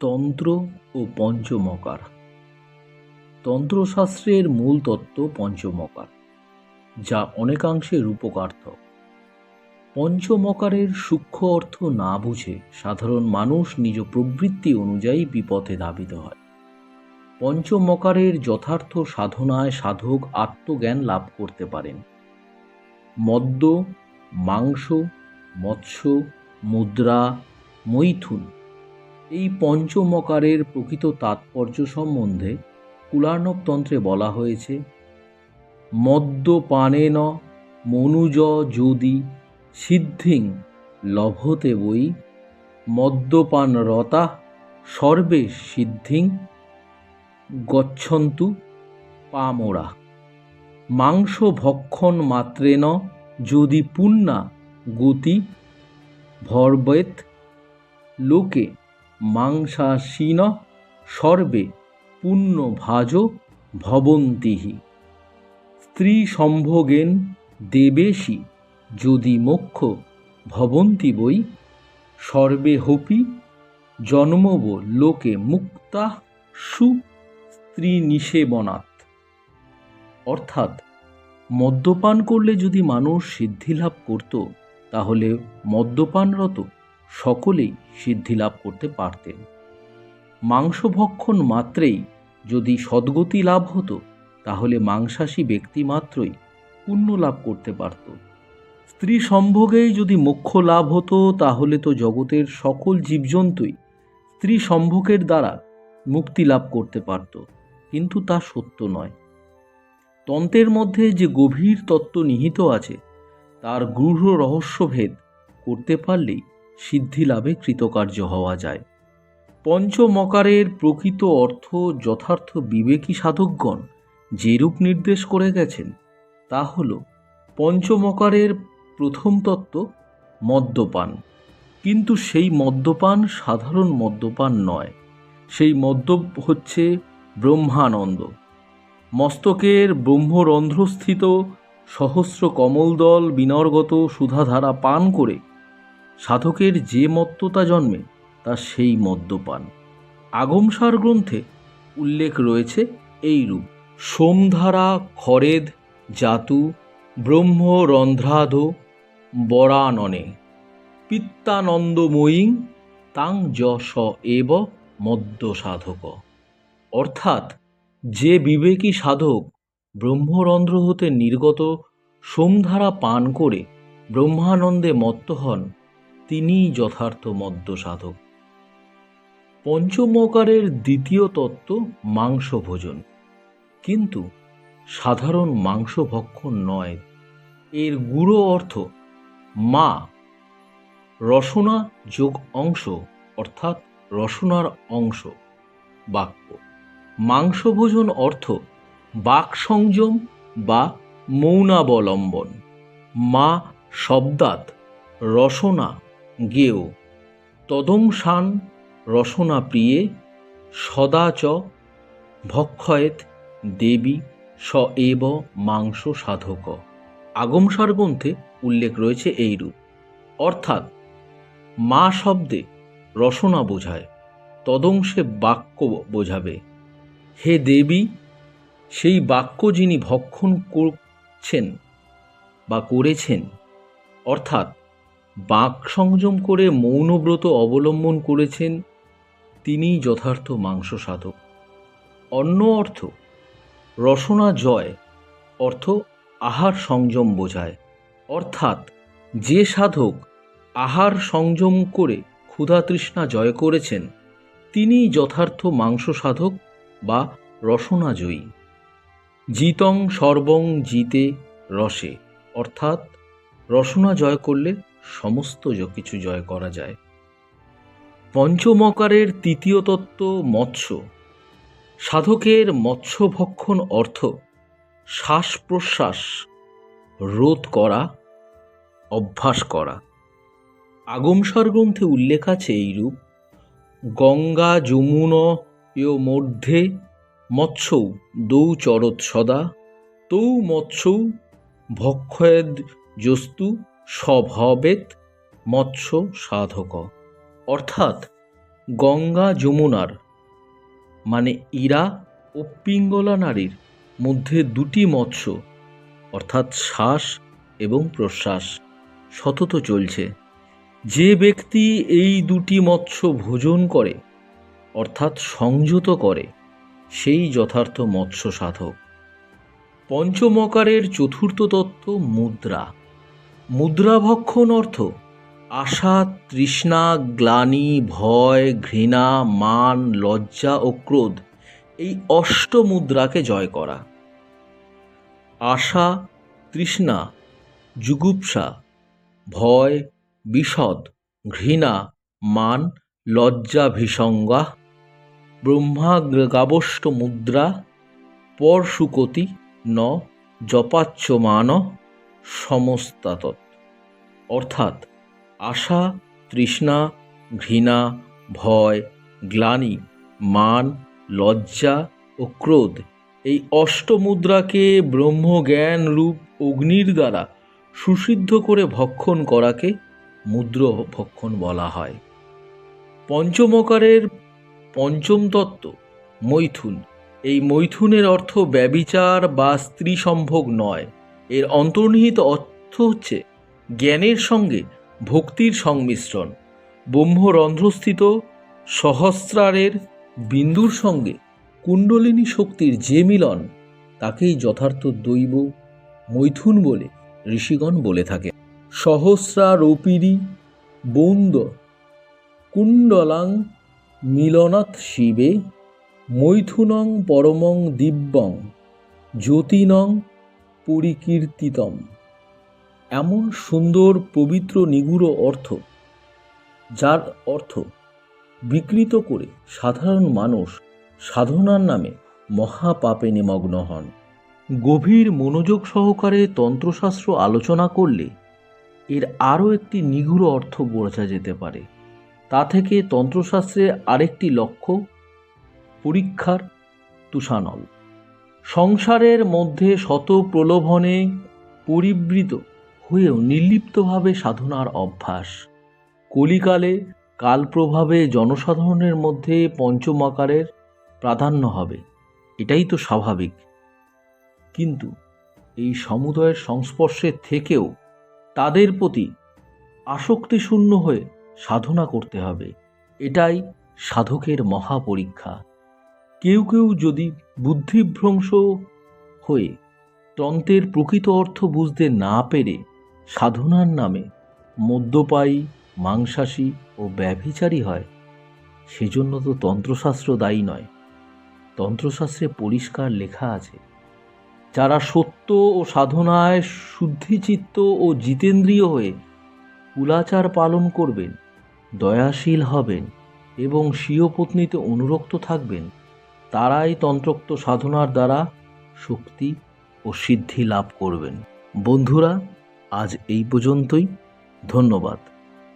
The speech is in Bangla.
তন্ত্র ও পঞ্চমকার। তন্ত্রশাস্ত্রের মূল তত্ত্ব পঞ্চমকার, যা অনেকাংশে রূপকার্থক পঞ্চমকারের সূক্ষ্ম অর্থ না বুঝে সাধারণ মানুষ নিজ প্রবৃত্তি অনুযায়ী বিপথে ধাবিত হয়। পঞ্চমকারের যথার্থ সাধনায় সাধক আত্মজ্ঞান লাভ করতে পারেন। মদ্য, মাংস, মৎস্য, মুদ্রা, মৈথুন এই পঞ্চমকারের প্রকৃত তাৎপর্য সম্বন্ধে কুলার্ণব তন্ত্রে বলা হয়েছে মদ্যপানেন মনুজ যদি সিদ্ধিং লভতে বই মদ্যপান রতা সর্বে সিদ্ধিং গচ্ছন্তু পামরা। মাংস ভক্ষণ মাত্রেন যদি পুণ্যা গতি ভর্বেত লোকে মাংসাসীন সর্বে পুণ্য ভাজ ভবন্তিহি। স্ত্রী সম্ভোগেন দেবেশি যদি মোক্ষ ভবন্তি বই সর্বে হপি জন্মব লোকে মুক্তা সু স্ত্রী নিষেবনাথ অর্থাৎ মদ্যপান করলে যদি মানুষ সিদ্ধি লাভ করত, তাহলে মদ্যপানরত সকলেই সিদ্ধি লাভ করতে পারতেন। মাংসভক্ষণ মাত্রেই যদি সদ্গতি লাভ হতো, তাহলে মাংসাশী ব্যক্তি মাত্রই পুণ্য লাভ করতে পারত। স্ত্রী সম্ভোগেই যদি মোক্ষ লাভ হতো, তাহলে তো জগতের সকল জীবজন্তুই স্ত্রী সম্ভোগের দ্বারা মুক্তি লাভ করতে পারত, কিন্তু তা সত্য নয়। তন্ত্রের মধ্যে যে গভীর তত্ত্ব নিহিত আছে, তার গূঢ় রহস্যভেদ করতে পারলেই সিদ্ধি লাভে কৃতকার্য হওয়া যায়। পঞ্চমকারের প্রকৃত অর্থ যথার্থ বিবেকী সাধকগণ যেরূপ নির্দেশ করে গেছেন, তা হল পঞ্চমকারের প্রথম তত্ত্ব, মদ্যপান। কিন্তু সেই মদ্যপান সাধারণ মদ্যপান নয়, সেই মদ্য হচ্ছে ব্রহ্মানন্দ। মস্তকের ব্রহ্মরন্ধ্রস্থিত সহস্র কমলদল বিনর্গত সুধাধারা পান করে সাধকের যে মত্ততা জন্মে, তা সেই মদ্যপান। আগমসার গ্রন্থে উল্লেখ রয়েছে এই রূপ সোমধারা, খরেদ, জাতু ব্রহ্মরন্ধ্রাধ বরাননে, পিত্তানন্দময়ীং, তাং যশ এব মদ্য সাধক অর্থাৎ, যে বিবেকী সাধক ব্রহ্মরন্ধ্র হতে নির্গত, সোমধারা পান করে ব্রহ্মানন্দে মত্ত হন তিনিই যথার্থ মদ্য সাধক। পঞ্চমকারের দ্বিতীয় তত্ত্ব মাংস ভোজন কিন্তু সাধারণ মাংস ভক্ষণ নয়, এর গুড়ো অর্থ মা, রসনা যোগ অংশ, অর্থাৎ রসনার অংশ, বাক্য। মাংসভোজন অর্থ বাক সংযম বা মৌনাবলম্বন। মা শব্দাত, রসনা গেয় তদংসান রসনা প্রিয়ে সদা চ ভক্ষয়েত দেবী স এব মাংস সাধক। আগমসার গ্রন্থে উল্লেখ রয়েছে এইরূপ অর্থাৎ, মা শব্দে রসনা বোঝায় তদংশে বাক্য বোঝাবে। হে দেবী, সেই বাক্য যিনি ভক্ষণ করছেন বা করেছেন, অর্থাৎ বাক সংযম করে মৌনব্রত অবলম্বন করেছেন তিনিই যথার্থ মাংস সাধক। অন্য অর্থ, রসনা জয়, অর্থ আহার সংযম বোঝায়। অর্থাৎ, যে সাধক আহার সংযম করে ক্ষুধা তৃষ্ণা জয় করেছেন তিনিই যথার্থ মাংস সাধক বা রসনাজয়ী জিতং সর্বং জিতে রসে, অর্থাৎ রসনা জয় করলে সমস্ত কিছু জয় করা যায়। পঞ্চমকারের তৃতীয় তত্ত্ব মৎস্য। সাধকের মৎস্যভক্ষণ অর্থ শ্বাস প্রশ্বাস রোধ করা, অভ্যাস করা। আগমসার গ্রন্থে উল্লেখ আছে এইরূপ, গঙ্গা যমুন ইয় মধ্যে মৎস্যৌ দৌ চরৎ সদা, তৌ মৎস্যৌ ভক্ষয়েদ জস্তু স্বভাবেত মৎস্য সাধক। অর্থাৎ গঙ্গা যমুনার মানে ইরা ও পিঙ্গলা নারীর মধ্যে দুটি মৎস্য, অর্থাৎ শ্বাস এবং প্রশ্বাস, সতত চলছে। যে ব্যক্তি এই দুটি মৎস্য ভোজন করে, অর্থাৎ সংযত করে, সেই যথার্থ মৎস্য সাধক। পঞ্চমকারের চতুর্থ তত্ত্ব মুদ্রা। মুদ্রাভক্ষণ অর্থ? আশা, তৃষ্ণা, গ্লানি, ভয়, ঘৃণা, মান, লজ্জা ও ক্রোধ এই অষ্ট মুদ্রাকে জয় করা। আশা, তৃষ্ণা জুগুপ্সা ভয় বিষদ ঘৃণা, মান, লজ্জা ভীসঙ্গা ব্রহ্মাগাবষ্ট মুদ্রা, পরশুকতি, ন, জপাচ্যমান সমস্তাত অর্থাৎ আশা, তৃষ্ণা, ঘৃণা, ভয়, গ্লানি, মান, লজ্জা ও ক্রোধ এই অষ্টমুদ্রাকে ব্রহ্মজ্ঞান রূপ অগ্নির দ্বারা সুসিদ্ধ করে ভক্ষণ করাকে মুদ্র ভক্ষণ বলা হয়। পঞ্চমকারের পঞ্চম তত্ত্ব, মৈথুন। এই মৈথুনের অর্থ ব্যবিচার বা স্ত্রী সম্ভোগ নয়। এর অন্তর্নিহিত অর্থ হচ্ছে জ্ঞানের সঙ্গে ভক্তির সংমিশ্রণ। ব্রহ্মরন্ধ্রস্থিত সহস্রারের বিন্দুর সঙ্গে কুণ্ডলিনী শক্তির যে মিলন, তাকেই যথার্থ দৈব মৈথুন বলে ঋষিগণ বলে থাকে। সহস্রারোপিরি বৌন্দ কুণ্ডলাং মিলনাথ শিবে মৈথুনং পরমং দিব্যং জ্যোতিনং পরিকীর্তিতম। এমন সুন্দর পবিত্র নিগুড় অর্থ, যার অর্থ বিকৃত করে সাধারণ মানুষ সাধনার নামে মহাপাপে নিমগ্ন হন। গভীর মনোযোগ সহকারে তন্ত্রশাস্ত্র আলোচনা করলে এর আরও একটি নিগুড় অর্থ বোঝা যেতে পারে। তা থেকে তন্ত্রশাস্ত্রের আরেকটি লক্ষ্য, পরীক্ষার তুষানল। সংসারের মধ্যে শত প্রলোভনে পরিবৃত হয়েও নির্লিপ্তভাবে সাধনার অভ্যাস। কলিকালে কালপ্রভাবে জনসাধারণের মধ্যে পঞ্চমাকারের প্রাধান্য হবে, এটাই তো স্বাভাবিক। কিন্তু এই সমুদয়ের সংস্পর্শে থেকেও তাদের প্রতি আসক্তিশূন্য হয়ে সাধনা করতে হবে, এটাই সাধকের মহাপরীক্ষা। কেউ কেউ যদি বুদ্ধিভ্রংশ হয়ে তন্ত্রের প্রকৃত অর্থ বুঝতে না পেরে সাধনার নামে মদ্যপায়ী, মাংসাশী ও ব্যভিচারী হয়, সেজন্য তো তন্ত্রশাস্ত্র দায়ী নয়। তন্ত্রশাস্ত্রে পরিষ্কার লেখা আছে, যারা সত্য ও সাধনায় শুদ্ধিচিত্ত ও জিতেন্দ্রীয় হয়ে কুলাচার পালন করবেন, দয়াশীল হবেন এবং স্বীয় পত্নীতে অনুরক্ত থাকবেন তারাই তন্ত্রোক্ত সাধনার দ্বারা শক্তি ও সিদ্ধি লাভ করবেন। বন্ধুরা আজ এই পর্যন্তই। ধন্যবাদ।